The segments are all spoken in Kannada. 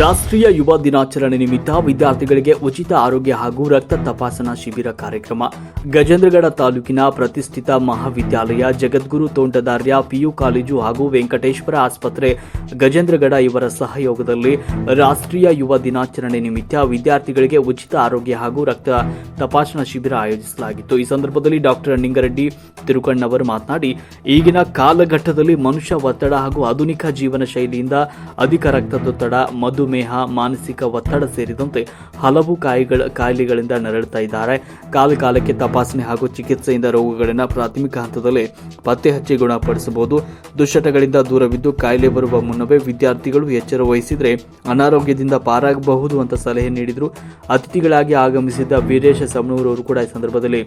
ರಾಷ್ಟ್ರೀಯ ಯುವ ದಿನಾಚರಣೆ ನಿಮಿತ್ತ ವಿದ್ಯಾರ್ಥಿಗಳಿಗೆ ಉಚಿತ ಆರೋಗ್ಯ ಹಾಗೂ ರಕ್ತ ತಪಾಸಣಾ ಶಿಬಿರ ಕಾರ್ಯಕ್ರಮ. ಗಜೇಂದ್ರಗಡ ತಾಲೂಕಿನ ಪ್ರತಿಷ್ಠಿತ ಮಹಾವಿದ್ಯಾಲಯ, ಜಗದ್ಗುರು ತೋಂಟದಾರ್ಯ, ಪಿಯು ಕಾಲೇಜು ಹಾಗೂ ವೆಂಕಟೇಶ್ವರ ಆಸ್ಪತ್ರೆ, ಗಜೇಂದ್ರಗಡ ಇವರ ಸಹಯೋಗದಲ್ಲಿ ರಾಷ್ಟ್ರೀಯ ಯುವ ದಿನಾಚರಣೆ ನಿಮಿತ್ತ ವಿದ್ಯಾರ್ಥಿಗಳಿಗೆ ಉಚಿತ ಆರೋಗ್ಯ ಹಾಗೂ ರಕ್ತ ತಪಾಸಣಾ ಶಿಬಿರ ಆಯೋಜಿಸಲಾಗಿತ್ತು. ಈ ಸಂದರ್ಭದಲ್ಲಿ ಡಾಕ್ಟರ್ ನಿಂಗರೆಡ್ಡಿ ತಿರುಕಣ್ಣವರು ಮಾತನಾಡಿ, ಈಗಿನ ಕಾಲಘಟ್ಟದಲ್ಲಿ ಮನುಷ್ಯ ಒತ್ತಡ ಹಾಗೂ ಆಧುನಿಕ ಜೀವನ ಶೈಲಿಯಿಂದ ಅಧಿಕ ರಕ್ತದೊತ್ತಡ ಮಧುಮೇಹ ಮಾನಸಿಕ ಒತ್ತಡ ಸೇರಿದಂತೆ ಹಲವು ಕಾಯಿಗಳ ಕಾಯಿಲೆಗಳಿಂದ ನರಳುತ್ತಾ ಇದ್ದಾರೆ. ಕಾಲ ಕಾಲಕ್ಕೆ ತಪಾಸಣೆ ಹಾಗೂ ಚಿಕಿತ್ಸೆಯಿಂದ ರೋಗಗಳನ್ನು ಪ್ರಾಥಮಿಕ ಹಂತದಲ್ಲಿ ಪತ್ತೆ ಹಚ್ಚಿ ಗುಣಪಡಿಸಬಹುದು. ದುಶ್ಚಟಗಳಿಂದ ದೂರವಿದ್ದು ಕಾಯಿಲೆ ಬರುವ ಮುನ್ನವೇ ವಿದ್ಯಾರ್ಥಿಗಳು ಎಚ್ಚರ ವಹಿಸಿದರೆ ಅನಾರೋಗ್ಯದಿಂದ ಪಾರಾಗಬಹುದು ಅಂತ ಸಲಹೆ ನೀಡಿದರು. ಅತಿಥಿಗಳಾಗಿ ಆಗಮಿಸಿದ್ದ ವೀರೇಶ ಸವಣೂರವರು ಕೂಡ ಈ ಸಂದರ್ಭದಲ್ಲಿ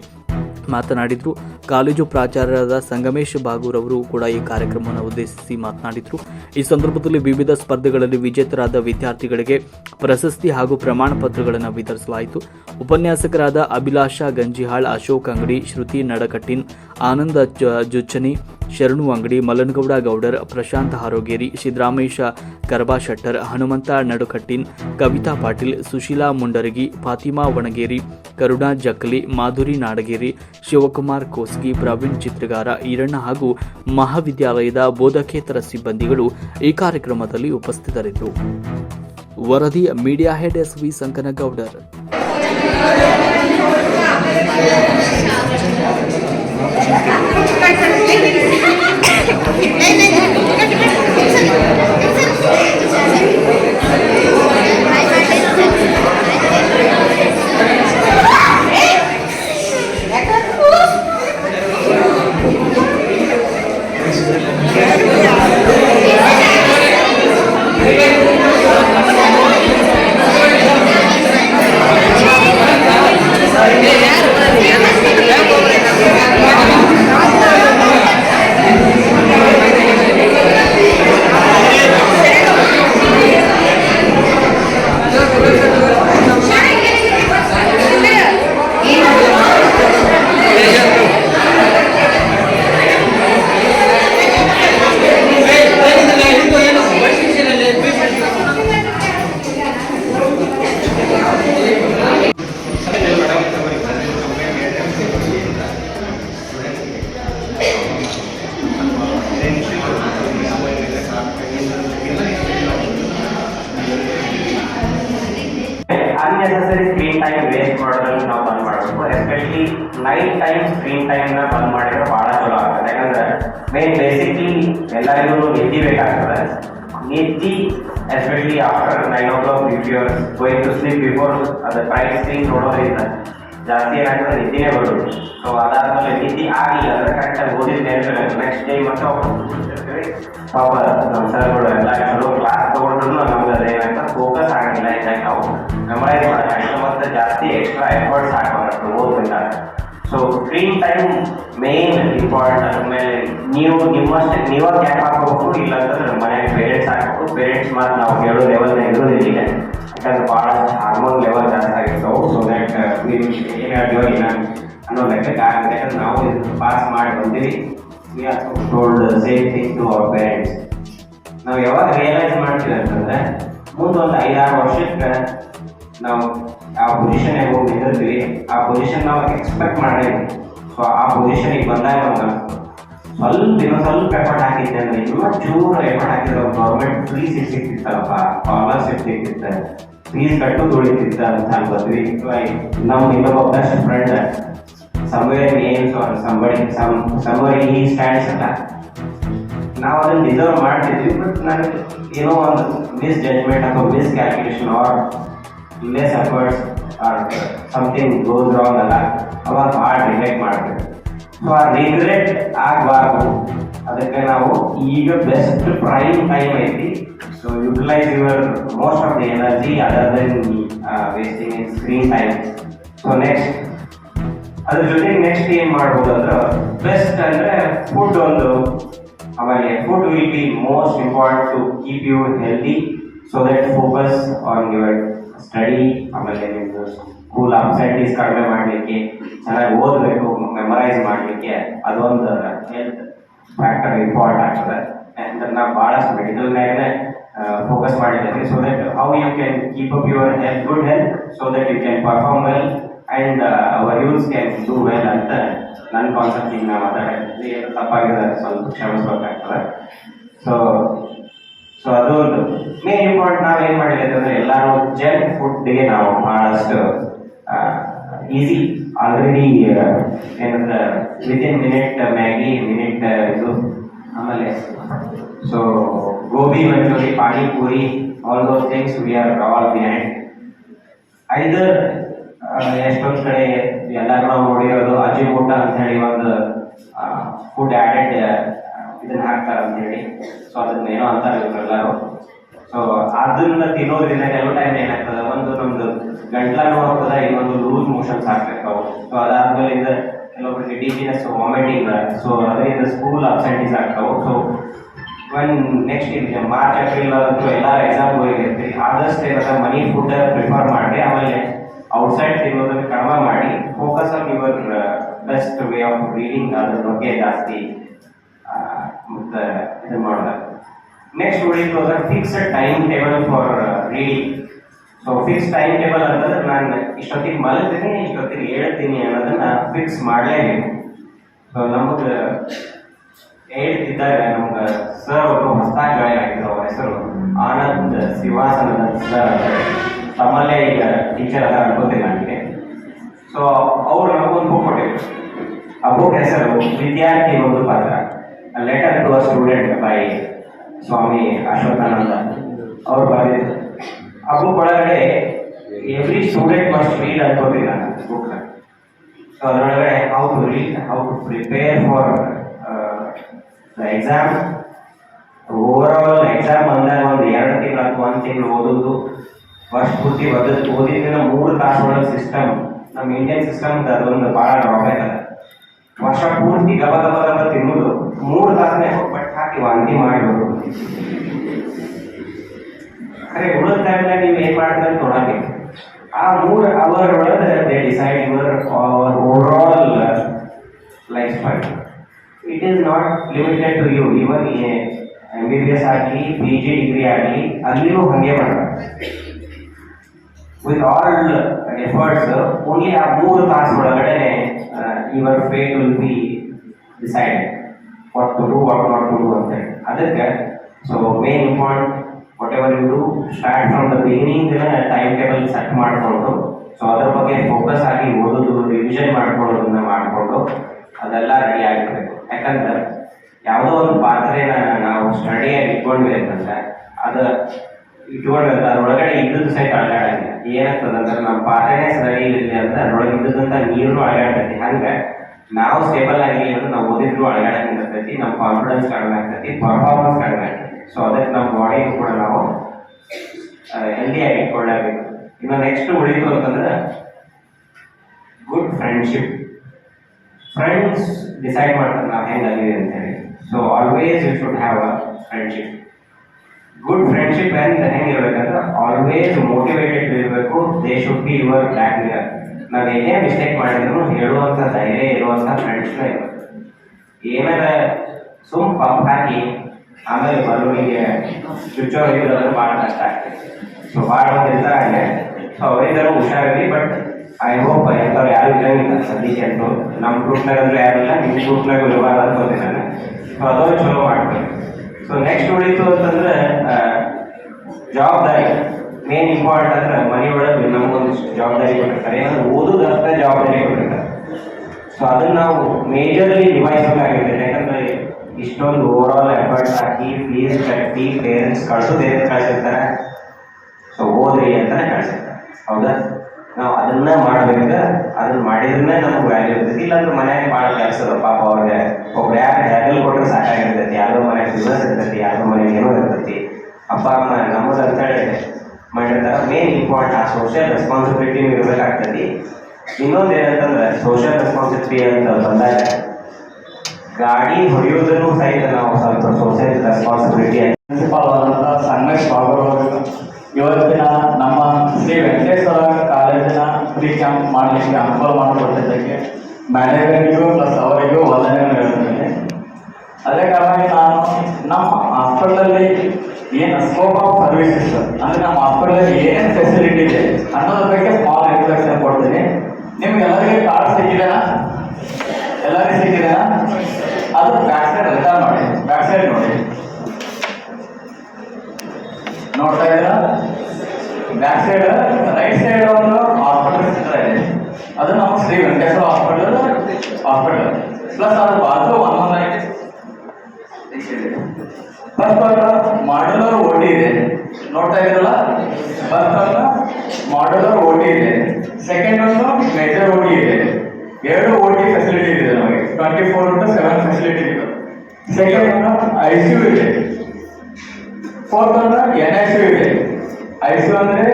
ಮಾತನಾಡಿದ್ರು. ಕಾಲೇಜು ಪ್ರಾಚಾರ್ಯರಾದ ಸಂಗಮೇಶ್ ಬಾಗೂರ್ ಅವರು ಕೂಡ ಈ ಕಾರ್ಯಕ್ರಮವನ್ನು ಉದ್ದೇಶಿಸಿ ಮಾತನಾಡಿದ್ರು. ಈ ಸಂದರ್ಭದಲ್ಲಿ ವಿವಿಧ ಸ್ಪರ್ಧೆಗಳಲ್ಲಿ ವಿಜೇತರಾದ ವಿದ್ಯಾರ್ಥಿಗಳಿಗೆ ಪ್ರಶಸ್ತಿ ಹಾಗೂ ಪ್ರಮಾಣ ಪತ್ರಗಳನ್ನು ವಿತರಿಸಲಾಯಿತು. ಉಪನ್ಯಾಸಕರಾದ ಅಭಿಲಾಷಾ ಗಂಜಿಹಾಳ್, ಅಶೋಕ್ ಅಂಗಡಿ, ಶ್ರುತಿ ನಡಕಟ್ಟಿನ್, ಆನಂದ ಜುಚ್ಚನಿ ಶರಣು ಅಂಗಡಿ ಮಲ್ಲನಗೌಡ ಗೌಡರ್, ಪ್ರಶಾಂತ್ ಹಾರೋಗೇರಿ, ಸಿದ್ದರಾಮೇಶ ಕರ್ಬಾ ಶೆಟ್ಟರ್, ಹನುಮಂತ ನಡುಕಟ್ಟಿನ್, ಕವಿತಾ ಪಾಟೀಲ್, ಸುಶೀಲಾ ಮುಂಡರಗಿ, ಫಾತಿಮಾ ವಣಗೇರಿ ಕರುಣಾ ಜಕ್ಲಿ, ಮಾಧುರಿ ನಾಡಗೇರಿ, ಶಿವಕುಮಾರ್ ಕೋಸ್ಗಿ, ಪ್ರವೀಣ್ ಚಿತ್ರಗಾರ, ಈರಣ್ಣ ಹಾಗೂ ಮಹಾವಿದ್ಯಾಲಯದ ಬೋಧಕೇತರ ಸಿಬ್ಬಂದಿಗಳು ಈ ಕಾರ್ಯಕ್ರಮದಲ್ಲಿ ಉಪಸ್ಥಿತರಿದ್ದರು ವರದಿ media head S V Sankanagoudar. 来来来年来年来 main basically ಎಲ್ಲರಿಗೂ ನಿದ್ದೆ ಬೇಕಾಗ್ತದೆ. ನಿದ್ದೆ especially after nine o'clock if you going to sleep before ಅದು ಪ್ರೈಸ್ ಸ್ಕ್ರೀನ್ ನೋಡೋದ್ರಿಂದ ಜಾಸ್ತಿ ಏನಾಗ್ತದೆ ನಿದ್ದೆನೇ ಬರೋದು. ಸೊ ಅದಾದ್ಮೇಲೆ ನಿದ್ದೆ ಆಗಲಿ ಅಂದ್ರೆ ಕರೆಕ್ಟಾಗಿ ಓದಿದ ನೆಕ್ಸ್ಟ್ ಡೇ ಮತ್ತೆ. ಪಾಪ ನಮ್ಮ ಸರ್ಗಳು ಎಲ್ಲ ಚಲೋ ಕ್ಲಾಸ್ ತೊಗೊಂಡ್ರು, ನಮ್ಗೆ ಅದೇನಾಗ್ತದೆ ಫೋಕಸ್ ಆಗಿಲ್ಲ ಇದ್ದಾಗ ನಾವು ಮೆಮರೈಸ್ ಮಾಡೋಕ್ಕಾಗಿಲ್ಲ ಮತ್ತು ಜಾಸ್ತಿ ಎಕ್ಸ್ಟ್ರಾ ಎಫರ್ಟ್ಸ್ ಹಾಕಬಾರ್ದು, ಓದ್ಬೇಕಾದ್ರೆ. ಸ್ಕ್ರೀನ್ ಟೈಮ್ ಮೇನ್ ಇಂಪಾರ್ಟೆಂಟ್ ನೀವು ನಿಮ್ಮಷ್ಟೇ, ನೀವ ಗ್ಯಾಪ್ ಹಾಕೋಬೇಕು. ಇಲ್ಲ ನಮ್ಮ ಮನೆಯಾಗ ಪೇರೆಂಟ್ಸ್ ಹಾಕಬೇಕು ಪೇರೆಂಟ್ಸ್ ಮಾತ್ರ ನಾವು ಹೇಳೋ ಲೆವೆಲ್ನ ಇರೋದಿಲ್ಲ ಯಾಕಂದ್ರೆ ಭಾಳ ಹಾರ್ಮೋನ್ ಲೆವೆಲ್ ಜಾಸ್ತಿ ಆಗಿರ್ತಾವೆ. ಸೊ ದಟ್ ಏನು ಹೇಳ್ತೀವೋ ಇಲ್ಲ ಅನ್ನೋ ಲೆಕ್ಕಕ್ಕೆ ಆಗುತ್ತೆ ಯಾಕಂದ್ರೆ ನಾವು ಪಾಸ್ ಮಾಡಿ ಬಂದಿವಿ. We are told same thing to our parents ನಾವು ಯಾವಾಗ ರಿಯಲೈಸ್ ಮಾಡ್ತೀವಿ ಅಂತಂದ್ರೆ, ಮುಂದೊಂದು ಐದಾರು ವರ್ಷಕ್ಕೆ ನಾವು ಆ ಪೊಸಿಷನ್ಗೆ ಹೋಗಿ ನಿಂತಿರ್ತೀವಿ. ಆ ಪೊಸಿಷನ್ ನಾವು ಎಕ್ಸ್ಪೆಕ್ಟ್ ಮಾಡಿರಿ ಸೊ ಆ ಪೊಸಿಷನಿಗೆ ಬಂದಾಗ ಸ್ವಲ್ಪ ಇನ್ನೂ ಸ್ವಲ್ಪ ಎಫರ್ಟ್ ಹಾಕಿದ್ದೆ ಅಂದ್ರೆ ಇನ್ನೂ ಚೂರು ಎಫರ್ಟ್ ಹಾಕಿದ್ರೆ ಗೌರ್ಮೆಂಟ್ ಫ್ರೀ ಸೀಟ್ ಸಿಗ್ತಿತ್ತಲ್ಲಪ್ಪ. ಸ್ಕಾಲರ್ಶಿಪ್ ಸಿಗ್ತಿತ್ತು. ಫೀಸ್ ಕಟ್ಟು ಉಳಿತಿತ್ತ ಅಂತ ಅನ್ಕೋತೀವಿ ನಮ್ಮ ಇನ್ನೊಬ್ಬ ಬೆಸ್ಟ್ ಫ್ರೆಂಡ್ ಸಮವೇರ್ ನೇಮ್ಸ್ ಅವ್ರ ಸಂಬಳಿ some ಈ ಸ್ಟ್ಯಾಂಡ್ಸ್ ಅಲ್ಲ. ನಾವು ಅದನ್ನ ಡಿಸರ್ವ್ ಮಾಡ್ತಿದ್ವಿ. ಬಟ್ ನನಗೆ ಏನೋ ಒಂದು ಮಿಸ್ ಜಡ್ಜ್ಮೆಂಟ್ ಅಥವಾ miscalculation or less efforts something goes wrong ಅಲ್ಲ, ಅವಾಗ ಭಾಳ ರಿಗ್ರೆಟ್ ಮಾಡ್ತೀವಿ. ಸೊ ಆ ರಿಗ್ರೆಟ್ ಆಗಬಾರ್ದು. ಅದಕ್ಕೆ ನಾವು ಈಗ ಬೆಸ್ಟ್ ಪ್ರೈಮ್ ಟೈಮ್ ಐತಿ. So utilise your most of the energy other than wasting in screen time so next ಅದ್ರ ಜೊತೆ ನೆಕ್ಸ್ಟ್ ಏನ್ ಮಾಡ್ಬೋದು ಅಂದ್ರೆ ಬೆಸ್ಟ್ ಅಂದ್ರೆ ಫುಡ್ ಒಂದು. ಆಮೇಲೆ food will be most important to keep you healthy so that focus on your study ಆಮೇಲೆ ನಿಮ್ದು ಸ್ಕೂಲ್ ಅಬ್ಸೆಂಟೀಸ್ ಕಡಿಮೆ ಮಾಡಲಿಕ್ಕೆ, ಚೆನ್ನಾಗಿ ಓದಬೇಕು ಮೆಮರೈಸ್ ಮಾಡಲಿಕ್ಕೆ ಅದೊಂದು ಹೆಲ್ತ್ ಫ್ಯಾಕ್ಟರ್ ಇಂಪಾರ್ಟೆಂಟ್ ಆಗ್ತದೆ. ಆ್ಯಂಡ್ ನಾವು ಭಾಳಷ್ಟು ಮೆಡಿಕಲ್ ಮೇಲೆ ಫೋಕಸ್ ಮಾಡಿದ್ದೇವೆ so that how you can keep up your health good health so that you can perform well and our youths can do well ಅಂತ ನನ್ನ ಕಾನ್ಸೆಪ್ಟ್ ನಾವು ಮಾತಾಡಿದ್ವಿ ತಪ್ಪಾಗಿದೆ ಸ್ವಲ್ಪ ಕ್ಷಮಿಸ್ಬೇಕಾಗ್ತದೆ. ಸೊ ಸೊ ಅದೊಂದು. ಮೇನ್ ಇಂಪಾರ್ಟೆಂಟ್ ನಾವು ಏನ್ ಮಾಡಿದ್ದೇವೆ ಅಂತಂದ್ರೆ ಎಲ್ಲಾರು ಜಂಕ್ ಫುಡ್ಗೆ ನಾವು ಬಹಳಷ್ಟು ಈಸಿ ಆಲ್ರೆಡಿ ಏನಂದ್ರೆ ವಿತಿನ್ ಮಿನಿಟ್ ಮ್ಯಾಗಿ ಮಿನಿಟ್ ಇದು, ಆಮೇಲೆ so gobi, manchurian, pani puri all those things we are all behind either ಎಷ್ಟೊಂದು ಕಡೆ ಎಲ್ಲರೂ ನಾವು ನೋಡಿರೋದು ಅಜಿಮೋಟ ಅಂತ ಹೇಳಿ ಒಂದು ಫುಡ್ ಆಡೆಡ್ ಇದನ್ನ ಹಾಕ್ತಾರ ಅಂತ ಹೇಳಿ ಸೊ ಅದನ್ನ ಏನೋ ಅಂತಾರೆ ಇವರೆಲ್ಲರೂ. ಸೊ ಅದನ್ನ ತಿನ್ನೋದ್ರಿಂದ ಕೆಲವು ಟೈಮ್ ಏನಾಗ್ತದ? ಒಂದು ನಮ್ದು ಗಂಟ್ಲ ನೋಡ್ತದ ಇನ್ನೊಂದು ಲೂಸ್ ಮೋಷನ್ಸ್ ಆಗ್ತಿರ್ತಾವೆ. ಸೊ ಅದಾದ್ಮೇಲೆ ಇದು ಕೆಲವೊಬ್ಬರಿಗೆ ಡಿಜಿನೆಸ್ ವಾಮಿಟಿಂಗ್ ಸೊ ಅದರಿಂದ ಸ್ಕೂಲ್ ಅಬ್ಸೆಂಟೀಸ್ ಆಗ್ತಾವೆ. ಸೊ ಒನ್ ನೆಕ್ಸ್ಟ್ ಇದೆ ಮಾರ್ಚ್ ಏಪ್ರಿಲ್ ಅಂತೂ ಎಲ್ಲ ಎಕ್ಸಾಮ್ ಹೋಗಿರ್ತೀರಿ ಆದಷ್ಟು ಏನಾದ್ರೆ ಮನಿ ಫುಡ್ ಪ್ರಿಫರ್ ಮಾಡಿ, ಆಮೇಲೆ ಔಟ್ಸೈಡ್ ತಿನ್ನೋದನ್ನ ಕಡಿಮೆ ಮಾಡಿ focus on your best way of reading ಅದ್ರ ಬಗ್ಗೆ ಜಾಸ್ತಿ ಮತ್ತೆ ಇದು ಮಾಡೋದು. ನೆಕ್ಸ್ಟ್ ಉಳಿದು ಅಂದ್ರೆ fixed time table for reading so fix time table ಅಂತಂದ್ರೆ ನಾನು ಇಷ್ಟೊತ್ತಿಗೆ ಮಲಗ್ತೀನಿ, ಇಷ್ಟೊತ್ತಿಗೆ ಹೇಳ್ತೀನಿ ಅನ್ನೋದನ್ನ ಫಿಕ್ಸ್ ಮಾಡಲೇಬೇಕು ಸೊ ನಮಗೆ ಹೇಳ್ತಿದ್ದಾಗ ನಮ್ಗೆ ಸರ್ ಅವರು ಹೊಸದಾಗಿ ಜಾಯಿನ್ ಆಗಿದ್ರು ಅವ್ರ ಹೆಸರು ಆನಂದ್ ಶ್ರೀವಾಸನ ಸರ್. ತಮ್ಮಲ್ಲೇ ಈಗ ಟೀಚರ್ ಅದ ಅನ್ಕೋತೀನಿ ನನಗೆ ಸೊ ಅವ್ರು ನಮಗೊಂದು ಬುಕ್ ಕೊಟ್ಟಿದ್ರು. ಆ ಬುಕ್ ಹೆಸರು ವಿದ್ಯಾರ್ಥಿ ಒಂದು ಪತ್ರ. Letter to a student by Swami Ashwathananda ಅವ್ರು ಬರೆದಿದ್ರು ಆ ಬುಕ್ ಒಳಗಡೆ ಎವ್ರಿ ಸ್ಟೂಡೆಂಟ್ ಮಸ್ಟ್ ರೀಡ್ ಅನ್ಕೋತೀನಿ ನಾನು ಬುಕ್ ಅದರೊಳಗಡೆ how to read how to prepare for the exam over all exam ಅಂದಾಗ ಒಂದು ಎರಡು ತಿಂಗಳು ಅಥವಾ ಒಂದು ತಿಂಗಳು ಓದೋದು. ವರ್ಷ ಪೂರ್ತಿ ಓದೋದು ಓದಿದ್ರೆ ಮೂರು ತಾಸು ಒಳಗೆ ಸಿಸ್ಟಮ್ ನಮ್ಮ ಇಂಡಿಯನ್ ಸಿಸ್ಟಮ್ ಅದೊಂದು ಭಾಳ ಡ್ರಾಬ್ಯಾಕ್ ಅದ. ವರ್ಷ ಪೂರ್ತಿ ಗಬ ಗಬ ಗಬ ತಿನ್ನೋದು ಮೂರು ತಾಸನೇ ಬಟ್ ಹಾಕಿ ವಾಂತಿ ಮಾಡಿಬಿಡೋದು ಖರೆ ಉಳಿದ ಟೈಮ್ನಾಗ ನೀವು ಏನು ಮಾಡ್ತೀರ ಅಂತ ನೋಡಂಗಿಲ್ಲ ಆ ಮೂರು ಅವರ್ ಒಳಗೆ they decide your our over all lifestyle it is not limited to you even M B B S ಆಗಲಿ ಪಿ ಜಿ ಡಿಗ್ರಿ ಆಗಲಿ ಅಲ್ಲಿಯೂ ಹಾಗೆ ಮಾಡ್ತಾರೆ ವಿತ್ ಆಲ್ ಎಫರ್ಟ್ಸ್ ಓನ್ಲಿ ಆ ಮೂರು ತಾಸು ಒಳಗಡೆ your fate will be decide what to do what not to do ಅಂತೇಳಿ ಅದಕ್ಕೆ so main important whatever you do start from the beginning time table set ಮಾಡಿಕೊಂಡು ಸೊ ಅದ್ರ ಬಗ್ಗೆ ಫೋಕಸ್ ಆಗಿ ಓದೋದು ರಿವಿಷನ್ ಮಾಡ್ಕೊಳ್ಳೋದನ್ನ ಮಾಡಿಕೊಂಡು ಅದೆಲ್ಲ ರೆಡಿ ಆಗಿರ್ಬೇಕು ಯಾಕಂದ್ರೆ, ಯಾವುದೋ ಒಂದು ಪಾತ್ರೆನ ನಾವು ಸ್ಟಡಿಯಾಗಿ ಇಟ್ಕೊಂಡ್ವಿ ಅಂತಂದ್ರೆ ಅದು ಇಟ್ಕೊಂಡ್ರೆ ಅದ್ರೊಳಗಡೆ ಇದ್ದದ್ದು ಸಹಿತ ಅಳ್ಳಾಡಂಗಿಲ್ಲ ಏನಾಗ್ತದೆ ಅಂದ್ರೆ ನಮ್ಮ ಪಾಠನೇ ಸರಿ ಇರಲಿ ಅದ್ರೊಳಗೆ ಇದ್ದದಂತ ನೀರು ಅಳಗಾಡ್ತೈತಿ ಹಂಗ ನಾವು ಸ್ಟೇಬಲ್ ಆಗಿಲ್ಲ ಅಂದ್ರೆ ನಾವು ಓದಿದ್ರು ಅಳ್ಳಾಡಂಗಿರ್ತೈತಿ ನಮ್ಮ ಕಾನ್ಫಿಡೆನ್ಸ್ ಕಡಿಮೆ ಆಗ್ತೈತಿ ಪರ್ಫಾರ್ಮೆನ್ಸ್ ಕಡಿಮೆ ಆಗ್ತೈತಿ ಸೊ ಅದಕ್ಕೆ ನಮ್ಮ ಬಾಡಿ ಕೂಡ ನಾವು ಹೆಲ್ದಿಯಾಗಿ ಇಟ್ಕೊಳ್ಳಬೇಕು. ಇನ್ನು ನೆಕ್ಸ್ಟ್ ಉಳಿತು ಅಂತಂದ್ರೆ ಗುಡ್ ಫ್ರೆಂಡ್ಶಿಪ್ ಫ್ರೆಂಡ್ಸ್ ಡಿಸೈಡ್ ಮಾಡ್ತಾರೆ ನಾವು ಹೆಂಗಾಗಿದೆ ಅಂತ ಹೇಳಿ. So always you should have a friendship good friendship ಹೆಂಗೆ ಹೆಂಗಿರ್ಬೇಕಂದ್ರೆ ಆಲ್ವೇಸ್ ಮೋಟಿವೇಟೆಡ್ ಇರಬೇಕು they should be your back mirror ನಾವು ಏನೇ ಮಿಸ್ಟೇಕ್ ಮಾಡಿದ್ರು ಹೇಳುವಂಥ ಧೈರ್ಯ ಇರುವಂಥ ಫ್ರೆಂಡ್ಸ್ನ ಇರಬೇಕು. ಏನಾರ ಸುಮ್ ಪಂಪ್ ಹಾಕಿ ಆಮೇಲೆ ಬರುವಿಗೆ ಚುಚ್ಚೋರಿಗೆ ಭಾಳ ಕಷ್ಟ ಆಗ್ತದೆ. ಸೊ ಭಾಳ ಮಂದಿ ಇರ್ತಾರೆ ಸೊ ಅವರಿಂದಲೂ ಹುಷಾರಿರಲಿ ಬಟ್ ಐ ಹೋಪ್ ಎಂಥವ್ರು ಯಾರು ಇರಂಗಿಲ್ಲ ಸದ್ಯಕ್ಕೆ ಅಂತೂ ನಮ್ಮ ಗ್ರೂಪ್ನಾಗಂದ್ರೆ ಯಾರಿಲ್ಲ ನಿಮ್ಮ ಗ್ರೂಪ್ನಾಗ ಇರಬಾರ್ದು ನಾನು. ಸೊ ಅದೊಂದು ಚಲೋ ಮಾಡ್ತೀನಿ ಸೊ ನೆಕ್ಸ್ಟ್ ಉಳಿತು ಅಂತಂದ್ರೆ ಜವಾಬ್ದಾರಿ. ಮೇನ್ ಇಂಪಾರ್ಟೆಂಟ್ ಅಂದ್ರೆ ಮನೆ ಒಳಗೆ ನಮಗೊಂದಿಷ್ಟು ಜವಾಬ್ದಾರಿ ಕೊಟ್ಟಿರ್ತಾರೆ. ಏನಂದ್ರೆ ಓದೋದು ಜವಾಬ್ದಾರಿ ಕೊಟ್ಟಿರ್ತಾರೆ. ಸೊ ಅದನ್ನ ನಾವು ಮೇಜರ್ಲಿ ನಿಭಾಯಿಸಬೇಕಾಗಿದೆ ಯಾಕಂದ್ರೆ ಇಷ್ಟೊಂದು ಓವರ್ ಆಲ್ ಎಫರ್ಟ್ಸ್ ಹಾಕಿ ಫೀಸ್ ಕಟ್ಟಿ ಪೇರೆಂಟ್ಸ್ ಕಳ್ಸೋದು ಕಳಿಸಿರ್ತಾರೆ ಕಳ್ಸಿರ್ತಾರೆ. ಸೊ ಓದ್ರಿ ಅಂತಾನೆ ಕಳ್ಸಿರ್ತಾರೆ. ಹೌದಾ? ನಾವು ಅದನ್ನ ಮಾಡ್ಬೇಕು ಅದನ್ನ ಮಾಡಿದ್ರೆ ನಮ್ಗೆ ವ್ಯಾಲ್ಯೂ ಇರ್ತೈತಿ. ಇಲ್ಲಾಂದ್ರೆ ಮನ್ಯಾಗ ಭಾಳ ಕೆಲಸ ಪಾಪ ಅವ್ರಿಗೆ ಒಬ್ರು ಯಾರು ಹ್ಯಾಗಲ್ ಕೊಟ್ಟರೆ ಸಾಕಾಗಿರ್ತೈತಿ. ಯಾರೋ ಮನೆ ಬಿಸ್ನೆಸ್ ಇರ್ತೈತಿ ಯಾರೋ ಮನೆ ಏನೋ ಇರ್ತೈತಿ. ಅಪ್ಪ, ಅಮ್ಮ ನಮ್ಮದು ಅಂತೇಳಿ ಮಾಡಿರ್ತಾರೆ. ಮೇನ್ ಇಂಪಾರ್ಟೆಂಟ್ ಆ ಸೋಷಿಯಲ್ ರೆಸ್ಪಾನ್ಸಿಬಿಲಿಟಿ ಇರ್ಬೇಕಾಗ್ತೈತಿ. ಇನ್ನೊಂದು ಏನಂತಂದ್ರೆ ಸೋಷಿಯಲ್ ರೆಸ್ಪಾನ್ಸಿಬಿಲಿಟಿ ಅಂತ ಬಂದಾಗ ಗಾಡಿ ಹೊಡೆಯೋದನ್ನು ಸಹಿತ ನಾವು ಸ್ವಲ್ಪ ಸೋಷಿಯಲ್ ರೆಸ್ಪಾನ್ಸಿಬಿಲಿಟಿ ಪ್ರಿನ್ಸಿಪಾಲ್ ಆದಂಥ ಸಂಗಮೇಶ್ ಬಾಬು ಇವತ್ತು ಮಾಡಲಿಕ್ಕೆ ಅನುಕೂಲ ಮಾಡಿಕೊಟ್ಟಿದ್ದಕ್ಕೆ ಮ್ಯಾನೇಜರಿಗೂ ಪ್ಲಸ್ ಅವರಿಗೂ ವಂದನೆಯನ್ನು ಹೇಳ್ತೇನೆ. ಅದೇ ಕಾರಣ ನಾನು ನಮ್ಮ ಹಾಸ್ಪಿಟಲಲ್ಲಿ ಏನು ಸ್ಕೋಪ್ ಆಫ್ ಸರ್ವಿಸಸ್ ಅಂದರೆ ನಮ್ಮ ಹಾಸ್ಪಿಟಲಲ್ಲಿ ಏನೇನು ಫೆಸಿಲಿಟಿ ಇದೆ ಅನ್ನೋದ್ರ ಬಗ್ಗೆ ಸ್ಮಾಲ್ ಇಂಟ್ರೊಡಕ್ಷನ್ ಕೊಡ್ತೀನಿ. ನಿಮ್ಗೆ ಎಲ್ಲರಿಗೆ ಕಾರ್ಡ್ ಸಿಕ್ಕಿದೆನಾ? ಎಲ್ಲರಿಗೂ ಸಿಕ್ಕಿದೆನಾ? ಅದು ಬ್ಯಾಕ್ ಸೈಡ್ ರಿಟರ್ನ್ ಮಾಡಿ ಬ್ಯಾಕ್ ಸೈಡ್ ನೋಡಿ ನೋಡ್ತಾ ಇದ್ದೀರಾ ಬ್ಯಾಕ್ ಸೈಡ್ ರೈಟ್ ಸೈಡ್ ಒಂದು ಹಾಸ್ಪಿಟಲ್ ಚಿತ್ರ ಇದೆ ಅದು ನಮ್ಮ Shri Venkateshwara hospital hospital plus ಅದ್ರ ಬಾಜು ಒಂದೊಂದು ಫಸ್ಟ್ ಮಾಡಲರ್ ಓಟಿ ಇದೆ. ನೋಡ್ತಾ ಇದ್ರಲ್ಲ ಫಸ್ಟ್ ಮಾಡಲರ್ ಓಟಿ ಇದೆ. ಸೆಕೆಂಡ್ ಒಂದು ಮೇಜರ್ ಓಟಿ ಇದೆ. ಎರಡು ಓಟಿ ಫೆಸಿಲಿಟಿ ಇದೆ ನಮಗೆ. Twenty four into seven facility ಇದೆ ಸೆಕೆಂಡ್ ಐ ಸಿ ಯು ಇದೆ. ಫೋರ್ತ್ ಅಂದ್ರೆ ಎನ್ ಎಸ್ ಯು ಇದೆ. ಐ ಸಿ ಯು ಅಂದ್ರೆ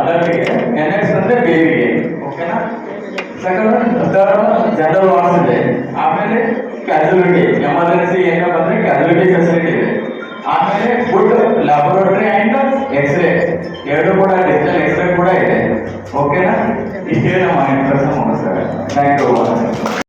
ಅಡಲ್ಟ್ಗೆ ಎನ್ ಎಸ್ ಅಂದ್ರೆ ಬೇಬಿಗೆ ಓಕೆನಾ ಸೆಕೆಂಡ್ ಥರ್ಡ್ ಜನರಲ್ ವಾರ್ಡ್ಸ್ ಇದೆ. ಆಮೇಲೆ ಕ್ಯಾಜುಲಿಟಿ ಎಮರ್ಜೆನ್ಸಿ ಏನಪ್ಪ ಅಂದರೆ ಕ್ಯಾಜುಲಿಟಿ ಫೆಸಿಲಿಟಿ ಇದೆ. ಆಮೇಲೆ ಫುಡ್ ಲ್ಯಾಬೊರೇಟರಿ ಅಂಡ್ ಎಕ್ಸ್ರೇ ಎರಡು ಕೂಡ ಡಿಜಿಟಲ್ ಎಕ್ಸ್ರೇ ಕೂಡ ಇದೆ. ಓಕೆನಾ ಇಷ್ಟೇ ನಮ್ಮ ಇಂಟ್ರೆಸ್ಟ್ ಮುಗಿಸ್ತಾರೆ ಥ್ಯಾಂಕ್ ಯು